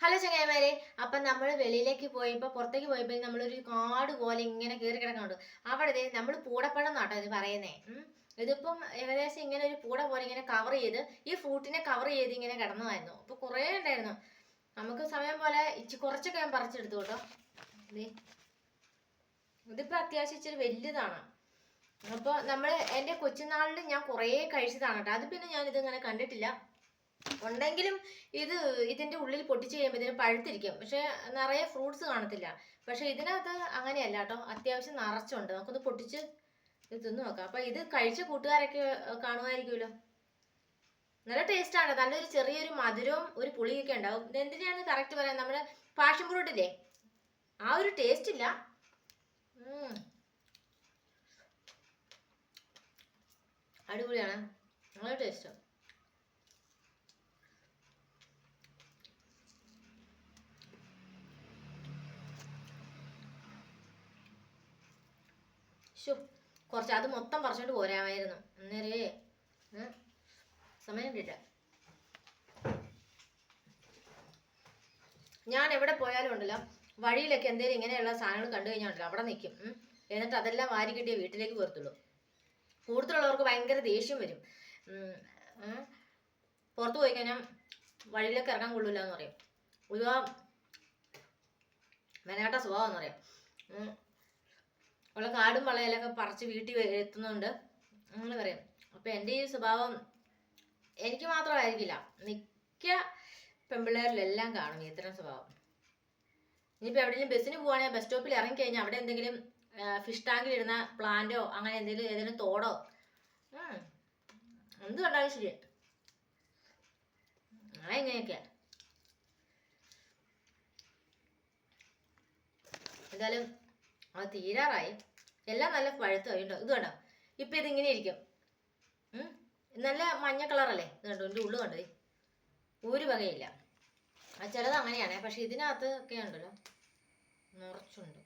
Hello ചങ്ങായിമാരെ. അപ്പം നമ്മൾ വെളിയിലേക്ക് പോയപ്പോൾ പുറത്തേക്ക് പോയപ്പോൾ നമ്മളൊരു കാട് പോലെ ഇങ്ങനെ കയറി കിടക്കുന്നുണ്ട് അവിടെ നമ്മൾ പൂടപ്പഴം എന്നാട്ടോ ഇത് പറയുന്നേ. ഇതിപ്പം ഏകദേശം ഇങ്ങനെ ഒരു പൂട പോലെ ഇങ്ങനെ കവർ ചെയ്ത് ഈ ഫ്രൂട്ടിനെ കവർ ചെയ്ത് ഇങ്ങനെ കിടന്നതായിരുന്നു. അപ്പോൾ കുറേ ഉണ്ടായിരുന്നു. നമുക്ക് സമയം പോലെ ഇച്ചി കുറച്ചൊക്കെ ഞാൻ പറിച്ചെടുത്തു കേട്ടോ. ഇതിപ്പോൾ അത്യാവശ്യം ഇച്ചിരി വലുതാണ്. അപ്പോൾ നമ്മൾ എന്റെ കൊച്ചുനാളിൽ ഞാൻ കുറേ കഴിച്ചതാണ് കേട്ടോ. അത് പിന്നെ ഞാൻ ഇതിങ്ങനെ കണ്ടിട്ടില്ല. ഉണ്ടെങ്കിലും ഇത് ഇതിന്റെ ഉള്ളിൽ പൊട്ടിച്ച് കഴിയുമ്പോൾ പഴുത്തിരിക്കും. പക്ഷെ നിറയെ ഫ്രൂട്ട്സ് കാണത്തില്ല. പക്ഷെ ഇതിനകത്ത് അങ്ങനെയല്ല കേട്ടോ. അത്യാവശ്യം നിറച്ചുണ്ട്. നമുക്കൊന്ന് പൊട്ടിച്ച് ഇത് തിന്നു നോക്കാം. അപ്പൊ ഇത് കഴിച്ച കൂട്ടുകാരൊക്കെ കാണുമായിരിക്കുമല്ലോ? നല്ല ടേസ്റ്റ് ആണ്. നല്ലൊരു ചെറിയൊരു മധുരവും ഒരു പുളിയൊക്കെ ഉണ്ടാവും. ഇത് എന്തിനാണ് കറക്റ്റ് പറയാൻ? നമ്മുടെ പാഷൻ ഫ്രൂട്ട് ഇല്ലേ? ആ ഒരു ടേസ്റ്റ് ഇല്ല. അടിപൊളിയാണ്. നല്ല ടേസ്റ്റ് ശോ കുറച്ച് അത് മൊത്തം പറിച്ചോണ്ട് പോരാമായിരുന്നു. അന്നേരേ സമയം കിട്ടില്ല ഞാൻ എവിടെ പോയാലും ഉണ്ടല്ലോ വഴിയിലൊക്കെ എന്തെങ്കിലും ഇങ്ങനെയുള്ള സാധനങ്ങൾ കണ്ടു കഴിഞ്ഞാൽ അവിടെ നിൽക്കും. എന്നിട്ട് അതെല്ലാം വാരി കിട്ടിയ വീട്ടിലേക്ക് പോരത്തുള്ളൂ. കൂടുതലുള്ളവർക്ക് ഭയങ്കര ദേഷ്യം വരും. പുറത്തു പോയി കഴിഞ്ഞാൽ വഴിയിലേക്ക് ഇറങ്ങാൻ കൊള്ളൂല എന്ന് പറയും. ഒരുപാട് മെനാട്ട സ്വഭാവം എന്ന് പറയാം. ഉള്ള കാടും വളയിലൊക്കെ പറിച്ച് വീട്ടിൽ എത്തുന്നുണ്ട്. അങ്ങനെ പറയും. അപ്പം എന്റെ ഈ സ്വഭാവം എനിക്ക് മാത്രമായിരിക്കില്ല. മിക്ക പെൺപിള്ളേരിലെല്ലാം കാണും ഇത്തരം സ്വഭാവം. ഇനിയിപ്പോൾ എവിടെയെങ്കിലും ബസ്സിന് പോവുകയാണെങ്കിൽ ബസ് സ്റ്റോപ്പിൽ ഇറങ്ങിക്കഴിഞ്ഞാൽ അവിടെ എന്തെങ്കിലും ഫിഷ് ടാങ്കിൽ ഇടുന്ന പ്ലാന്റോ അങ്ങനെ എന്തെങ്കിലും ഏതെങ്കിലും തോടോ. എന്ത് കണ്ടാലും ശരി അങ്ങനെ ഇങ്ങനെയൊക്കെയാ. എന്തായാലും അത് തീരാറായി. എല്ലാം നല്ല പഴുത്ത് കേട്ടോ. ഇത് കണ്ടോ? ഇപ്പം ഇതിങ്ങനെ ഇരിക്കും. നല്ല മഞ്ഞ കളറല്ലേ? ഇത് കണ്ടോ? എന്റെ ഉള്ളു കണ്ടോ? ഒരു വകയില്ല. ആ ചിലത് അങ്ങനെയാണ്. പക്ഷെ ഇതിനകത്ത് ഒക്കെ ഉണ്ടല്ലോ. നിറച്ചുണ്ട്.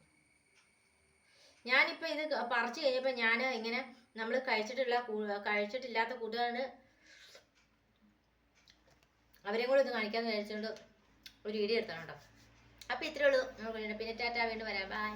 ഞാനിപ്പോൾ ഇത് പറിച്ചു കഴിഞ്ഞപ്പോൾ ഞാൻ ഇങ്ങനെ നമ്മൾ കഴിച്ചിട്ടുള്ള കഴിച്ചിട്ടില്ലാത്ത കൂട്ടുകാരന് അവരെയും കൂടെ ഇത് കാണിക്കാന്ന് കഴിച്ചുകൊണ്ട് ഒരു വീഡിയോ എടുത്താണ് കേട്ടോ. അപ്പോൾ ഇത്രയേ ഉള്ളൂ. പിന്നെ ടാറ്റാ വീണ്ടും വരാം. ബൈ.